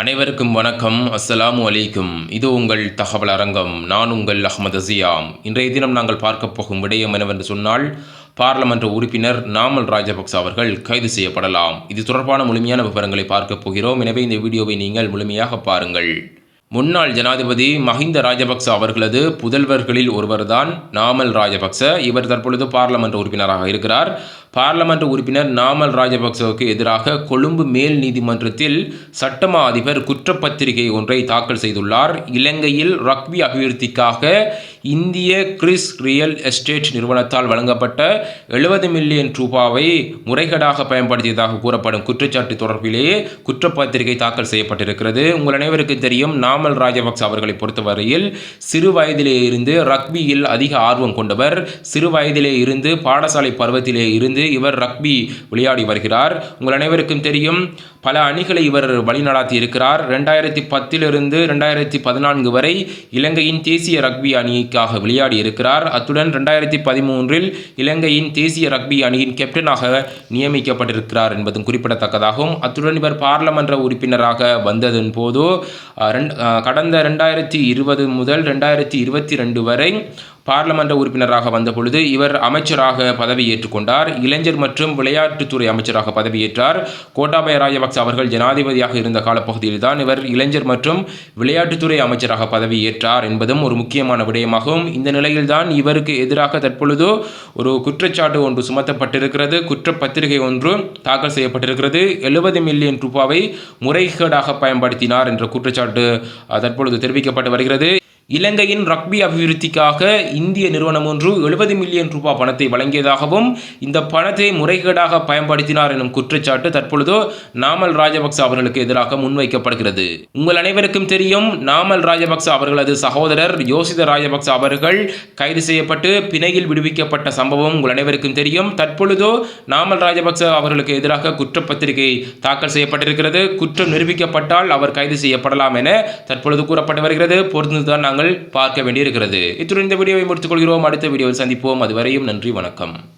அனைவருக்கும் வணக்கம். அஸ்ஸலாமு அலைக்கும். இது உங்கள் தகவல் அரங்கம். நான் உங்கள் அஹமது அசியாம் இன்றைய தினம் நாங்கள் பார்க்க போகும் விடயம் என்னவென்று சொன்னால் பாராளுமன்ற உறுப்பினர் நாமல் ராஜபக்ச அவர்கள் கைது செய்யப்படலாம். இது தொடர்பான முழுமையான விவரங்களை பார்க்க போகிறோம். எனவே இந்த வீடியோவை நீங்கள் முழுமையாக பாருங்கள். முன்னாள் ஜனாதிபதி மஹிந்த ராஜபக்ச அவர்களது புதல்வர்களில் ஒருவர்தான் நாமல் ராஜபக்ச. இவர் தற்பொழுது பாராளுமன்ற உறுப்பினராக இருக்கிறார். பாராளுமன்ற உறுப்பினர் நாமல் ராஜபக்சவுக்கு எதிராக கொழும்பு மேல் நீதிமன்றத்தில் சட்டமா அதிபர் குற்றப்பத்திரிகை ஒன்றை தாக்கல் செய்துள்ளார். இலங்கையில் ரக்பி அபிவிருத்திக்காக இந்திய கிறிஸ் ரியல் எஸ்டேட் நிறுவனத்தால் வழங்கப்பட்ட எழுபது மில்லியன் ரூபாவை முறைகேடாக பயன்படுத்தியதாக கூறப்படும் குற்றச்சாட்டு தொடர்பிலேயே குற்றப்பத்திரிகை தாக்கல் செய்யப்பட்டிருக்கிறது. உங்கள் அனைவருக்கும் தெரியும் நாமல் ராஜபக்ச அவர்களை பொறுத்தவரையில் சிறு வயதிலே இருந்து ரக்பியில் அதிக ஆர்வம் கொண்டவர். சிறு வயதிலே இருந்து பாடசாலை பருவத்திலே இருந்து இவர் ரக்பி விளையாடி வருகிறார். உங்கள் அனைவருக்கும் தெரியும் பல அணிகளை இவர் வழிநடாத்தி இருக்கிறார். ரெண்டாயிரத்தி பத்திலிருந்து ரெண்டாயிரத்தி பதினான்கு வரை இலங்கையின் தேசிய ரக்பி அணிக்காக விளையாடி இருக்கிறார். அத்துடன் ரெண்டாயிரத்தி பதிமூன்றில் இலங்கையின் தேசிய ரக்பி அணியின் கேப்டனாக நியமிக்கப்பட்டிருக்கிறார் என்பதும் குறிப்பிடத்தக்கதாகும். அத்துடன் இவர் பாராளுமன்ற உறுப்பினராக வந்ததன் போது கடந்த ரெண்டாயிரத்தி இருபது முதல் ரெண்டாயிரத்தி இருபத்தி ரெண்டு வரை பார்லமன்ற உறுப்பினராக வந்தபொழுது இவர் அமைச்சராக பதவியேற்றுக் கொண்டார் இளைஞர் மற்றும் விளையாட்டுத்துறை அமைச்சராக பதவியேற்றார் கோட்டாபய ராஜபக்ச அவர்கள் ஜனாதிபதியாக இருந்த காலப்பகுதியில் தான் இவர் இளைஞர் மற்றும் விளையாட்டுத்துறை அமைச்சராக பதவியேற்றார் என்பதும் ஒரு முக்கியமான விடயமாகும். இந்த நிலையில்தான் இவருக்கு எதிராக தற்பொழுது ஒரு குற்றச்சாட்டு ஒன்று சுமத்தப்பட்டிருக்கிறது. குற்றப்பத்திரிகை ஒன்று தாக்கல் செய்யப்பட்டிருக்கிறது. எழுபது மில்லியன் ரூபாவை முறைகேடாக பயன்படுத்தினார் என்ற குற்றச்சாட்டு தற்பொழுது தெரிவிக்கப்பட்டு வருகிறது. இலங்கையின் ரக்பி அபிவிருத்திக்காக இந்திய நிறுவனம் ஒன்று எழுபது மில்லியன் ரூபாய் பணத்தை வழங்கியதாகவும் இந்த பணத்தை முறைகேடாக பயன்படுத்தினார் எனும் குற்றச்சாட்டு தற்பொழுது நாமல் ராஜபக்ச அவர்களுக்கு எதிராக முன்வைக்கப்படுகிறது. உங்கள் அனைவருக்கும் தெரியும் நாமல் ராஜபக்ச அவர்களது சகோதரர் யோசித ராஜபக்ச அவர்கள் கைது செய்யப்பட்டு பிணையில் விடுவிக்கப்பட்ட சம்பவம் உங்கள் அனைவருக்கும் தெரியும். தற்பொழுதோ நாமல் ராஜபக்ச அவர்களுக்கு எதிராக குற்றப்பத்திரிகை தாக்கல் செய்யப்பட்டிருக்கிறது. குற்றம் நிரூபிக்கப்பட்டால் அவர் கைது செய்யப்படலாம் என தற்பொழுது கூறப்பட்டு வருகிறது. பொறுத்துதான் நாங்கள் பார்க்க வேண்டியிருக்கிறது. இத்துடன் இந்த வீடியோவை முடித்துக் கொள்கிறோம். அடுத்த வீடியோவில் சந்திப்போம். அதுவரையும் நன்றி வணக்கம்.